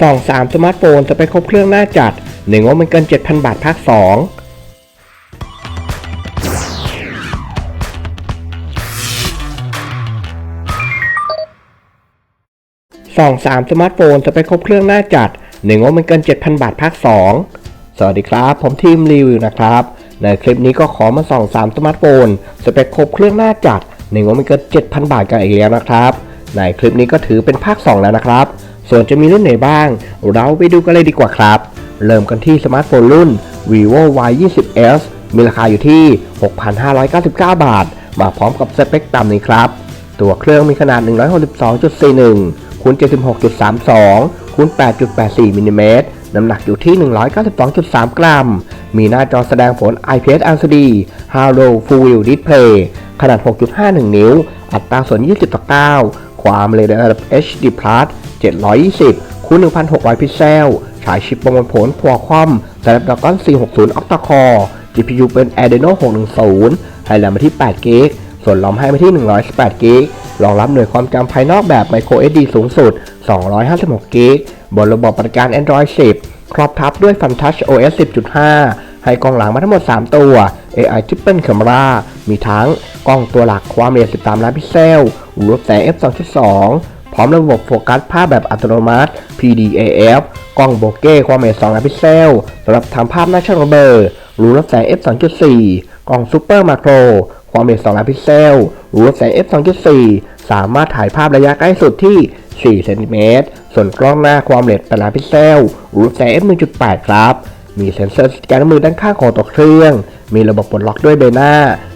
ส่องสามสมาร์ทโฟนจะไปครบเครื่องหน้าจัดหนึ่งว่ามันเกิน 7,000 บาทภาค 2ส่องสามสมาร์ทโฟนจะไปครบเครื่องหน้าจัดหนึ่งว่ามันเกิน 7,000 บาทภาค 2 สวัสดีครับ ผมทีมรีวิวนะครับ ในคลิปนี้ก็ขอมาส่องสามสมาร์ทโฟนสเปคครบเครื่องหน้าจัดหนึ่งว่ามันเกิน 7,000 บาทกันอีกแล้วนะครับ ในคลิปนี้ก็ถือเป็นภาค 2 แล้วนะครับ ส่วนจะมีรุ่นไหนบ้าง เราไปดูกันเลยดีกว่าครับ เริ่มกันที่สมาร์ทโฟนรุ่น vivo y 2 0 s มีราคาอยู่ที่ 6,599 บาท มาพร้อมกับสเปคตามนี้ครับ ตัวเครื่องมีขนาด 162.41คูณ76.32คูณ8.84มิลลิเมตรน้ำหนักอยู่ที่ 192.3 กรัม มีหน้าจอแสดงผล IPS LCD Hello Full View Display ขนาด 6.51 นิ้ว อัตราส่วน 20ต่อ9ความเร็วระดับ HD Plus 720คูณ1,600 พิกเซล ฉายชิปประมวลผล Qualcomm Snapdragon 460 Octa Core GPU เป็น Adreno 610 ให้แรมมาที่8 g b ส่วนรอมให้มาที่118 g b รองรับหน่วยความจำภายนอกแบบ Micro SD สูงสุด 256 g b บนระบบปฏิการ Android 10 ครอบทับด้วย FunTouch OS 10.5 ให้กล้องหลังมาทั้งหมด 3 ตัว AI Triple Camera มีทั้งกล้องตัวหลักความละเอียด 13 ล้านพิกเซล รูปแสง f 2.2 ร้อมระบบโฟกัสภาพแบบอัตโนมัติ PDAF กล้องโบเก้ความละเอียด2ล้านพิกเซลสำหรับทำภาพหน้าช่างระเบิดรูรับแสง f 2.4กล้องซูเปอร์มาโครความละเอียด2ล้านพิกเซลรูรับแสง f 2.4สามารถถ่ายภาพระยะใกล้สุดที่ 4 เซนติเมตร ส่วนกล้องหน้าความละเอียด8ล้านพิกเซลรูรับแสง f 1.8 ครับ มีเซ็นเซอร์สแกนมือด้านข้างของตัวเครื่อง มีระบบปลดล็อกด้วยเบน่า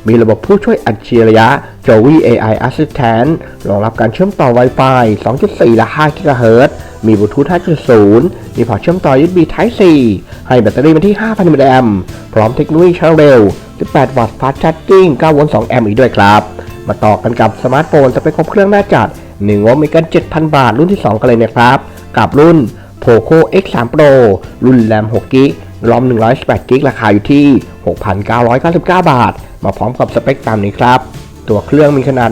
มีระบบผู้ช่วยอัจฉริยะ Joey AI Assistant รองรับการเชื่อมต่อ Wi-Fi 2.4 และ 5 GHz มีบลูทูธ 5.0 มีพอร์ตเชื่อมต่อ USB Type C ให้แบตเตอรี่มาที่ 5,000 มิลลิแอมป์พร้อมเทคโนโลยีชาร์จเร็ว 18 วัตต์ Fast Charging 9 โวลต์ 2 แอมป์อีกด้วยครับ มาต่อกันกับสมาร์ทโฟนสเปคครบเครื่องหน้าจัด1งบมีกัน 7,000 บาท รุ่นที่ 2 กันเลยนะครับ กับรุ่น Poco X3 Pro รุ่นแรม6 g b รอม118 g b ราคาอยู่ที่ 6,999 บาท มาพร้อมกับสเปคตามนี้ครับ ตัวเครื่องมีขนาด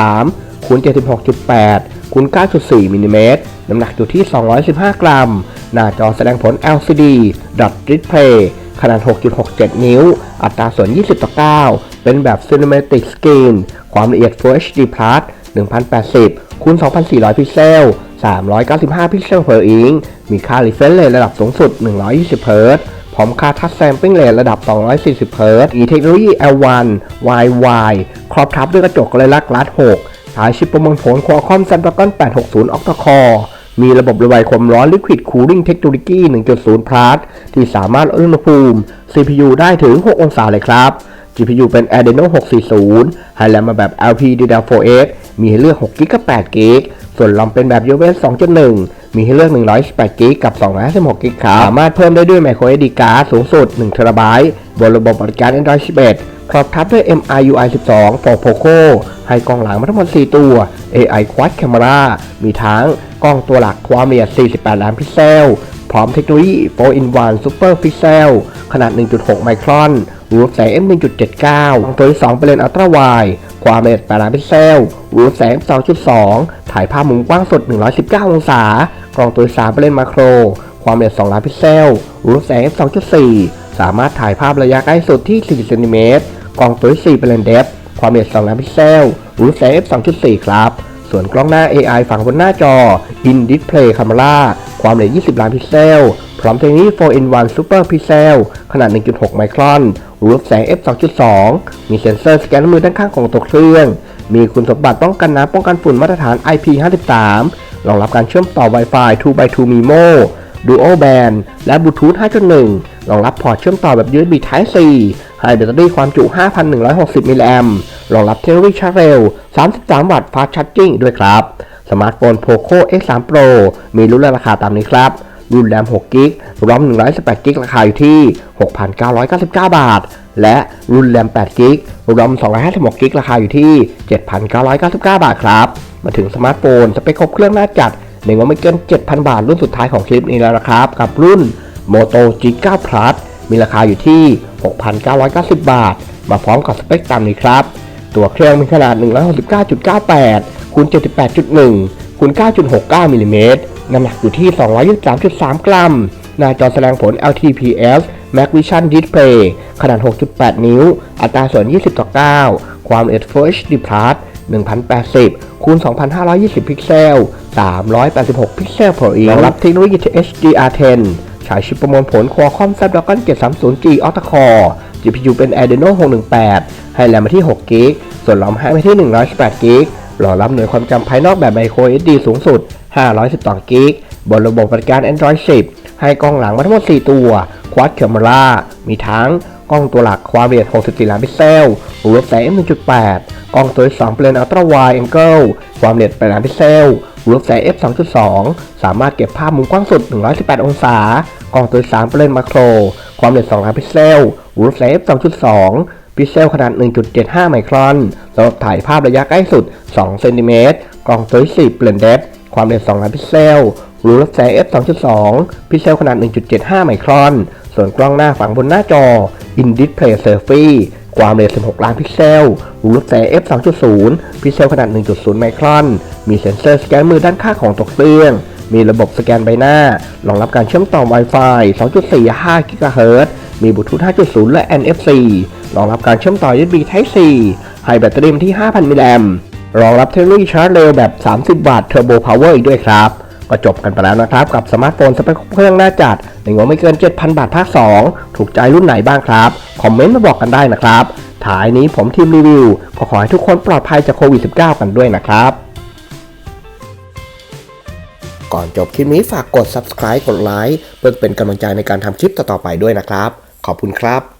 165.3คูณ76.8คูณ9.4มิลลิเมตรน้ำหนักอยู่ที่ 215 กรัม หน้าจอแสดงผล LCD Dot Display ขนาด 6.67 นิ้ว อัตราส่วน 20 ต่อ 9 เป็นแบบ Cinematic Screen ความละเอียด Full HD Plus 1080คูณ2400 พิกเซล 395 พิกเซล per inch มีค่า refresh rate ระดับสูงสุด 120 Hz พร้อมค่า touch sampling rate ระดับ 240 Hz อีเทคโนโลยี L1 YY ครอบทับด้วยกระจกเลยลักลัด6ฉายชิปประมวลผล Qualcomm Snapdragon 860 Octa Core มีระบบระบายความร้อน Liquid Cooling Technology 1.0 Plus ที่สามารถลดอุณหภูมิ CPU ได้ถึง 6 องศาเลยครับ GPU เป็น Adreno 640 ให้แรมมาแบบ LPDDR4X มีให้เลือก6 g b กับ8 g b ส่วนลำเป็นแบบ UFS 2.1 มีให้เลือก118 g b กับ 256 g b ครับสามารถเพิ่มได้ด้วย Micro SD card สูงสุด1 t b บนระบบปฏิการ Android 11 ครอบทับด้วย MIUI 12 for Poco ให้กล้องหลังมาทั้งหมด 4 ตัว AI Quad Camera มีทั้งกล้องตัวหลักความละเอียด 48 ล้านพิกเซล พร้อมเทคโนโลยี 4-in-1 Super Pixel ขนาด 1.6 ไมครอนรูปแสง f 1.79 ตัวที่ 2 เป็นเลนส์อัลตร้าไวด์ ความละเอียด8ล้านพิกเซลรูปแสง 2.2 ถ่ายภาพมุมกว้างสุด 119 องศา กล้องตัว3เป็นมาโคร ความละเอียด 2 ล้านพิกเซลรูปแสง 2.4 สามารถถ่ายภาพระยะใกล้สุดที่4เซนติเมตร กล้องตัวที่4เป็นเลนเดฟความละเอียด 2 ล้านพิกเซลรูปแสง f 2.4 ครับ ส่วนกล้องหน้า AI ฝังบนหน้าจอ In Display Camera ความละเอียด 20 ล้านพิกเซล พร้อมเทคโนโลยี 4-in-1 Super Pixel ขนาด 1.6 ไมครอน รูปแสง f 2.2 มีเซ็นเซอร์สแกนมือด้านข้างของตัวเครื่อง มีคุณสมบัติป้องกันน้ำป้องกันฝุ่นมาตรฐาน IP53 รองรับการเชื่อมต่อ Wi-Fi 2x2 MIMO Dual Band และ Bluetooth 5.1 รองรับพอร์ตเชื่อมต่อแบบ USB Type C ให้แบตเตอรี่ความจุ 5,160 มิลลิแอมป์รองรับเทคโนโลยีชาร์จเร็ว 33 วัตต์ Fast Charging ด้วยครับ สมาร์ทโฟน Poco X3 Pro มีรุ่นและราคาตามนี้ครับ รุ่นแรม6กิกรอม118กิกราคาอยู่ที่ 6,999 บาท และรุ่นแรม8กิกรอม256กิกราคาอยู่ที่ 7,999 บาทครับ มาถึงสมาร์ทโฟนสเปคครบเครื่องหน้าจัดในงบไม่เกิน 7,000 บาท รุ่นสุดท้ายของคลิปนี้แล้วนะครับ กับรุ่น Moto G9 Plus มีราคาอยู่ที่ 6,990 บาท มาพร้อมกับสเปคตามนี้ครับ ตัวเครื่องมีขนาด 169.98คูณ78.1คูณ9.69มิลลิเมตร น้ำหนักอยู่ที่ 223.3 กรัม หน้าจอแสดงผล LTPS Max Vision Display ขนาด 6.8 นิ้ว อัตราส่วน 20 ต่อ 9 ความละเอียด Full HD Plus 1080 คูณ 2520 พิกเซล 386 พิกเซล per inch รองรับเทคโนโลยี HDR10 ใช้ชิปประมวลผล Qualcomm Snapdragon 730G Octa Core GPU เป็น Adreno 618 ให้แรมมาที่6 g b ส่วนรอมให้มาที่118 g b รองรับหน่วยความจำภายนอกแบบ Micro SD สูงสุด 512 g b บนระบบปฏิบัติการ Android 10 ให้กล้องหลังมาทั้งหมด 4 ตัว Quad Camera มีทั้งกล้องตัวหลักความละเอียด 64 ล้านพิกเซลรูปแสง f1.8 กล้องตัวที่2เป็น Ultra Wide Angle ความละเอียด8ล้านพิกเซลรูปแสง f 2.2 สามารถเก็บภาพมุมกว้างสุด 118 องศา กล้องตัวที่3เป็นมาโคร ความละเอียด2ล้านพิกเซลรูปแสง f 2.2 พิกเซลขนาด 1.75 ไมครอน รับถ่ายภาพระยะใกล้สุด 2 เซนติเมตร กล้องตัวที่4เปลี่ยนเดฟความละเอียด2ล้านพิกเซล รูรับแสง f 2.2 พิกเซลขนาด 1.75 ไมครอน ส่วนกล้องหน้าฝังบนหน้าจอ In Display Selfie ความละเอียด 16 ล้านพิกเซล รูรับแสง f 2.0 พิกเซลขนาด 1.0 ไมครอน มีเซ็นเซอร์สแกนมือด้านข้างของตัวเครื่องมีระบบสแกนใบหน้ารองรับการเชื่อมต่อ Wi-Fi 2.45 GHz มีบลูทูธ 5.0 และ NFC รองรับการเชื่อมต่อ USB Type C ให้แบตเตอรี่ที่ 5,000 มิลลิแอมป์รองรับเทคโนโลยีชาร์จเร็วแบบ 30 วัตต์ Turbo Power อีกด้วยครับ ก็จบกันไปแล้วนะครับ กับสมาร์ทโฟนสเปคเครื่องหน้าจัดในงบไม่เกิน 7,000 บาทภาค 2 ถูกใจรุ่นไหนบ้างครับ คอมเมนต์มาบอกกันได้นะครับท้ายนี้ผมทีมรีวิวก็ขอให้ทุกคนปลอดภัยจากโควิด -19 กันด้วยนะครับก่อนจบคลิปนี้ฝากกด subscribe กดไลค์เพื่อเป็นกำลังใจในการทำคลิปต่อๆไปด้วยนะครับ ขอบคุณครับ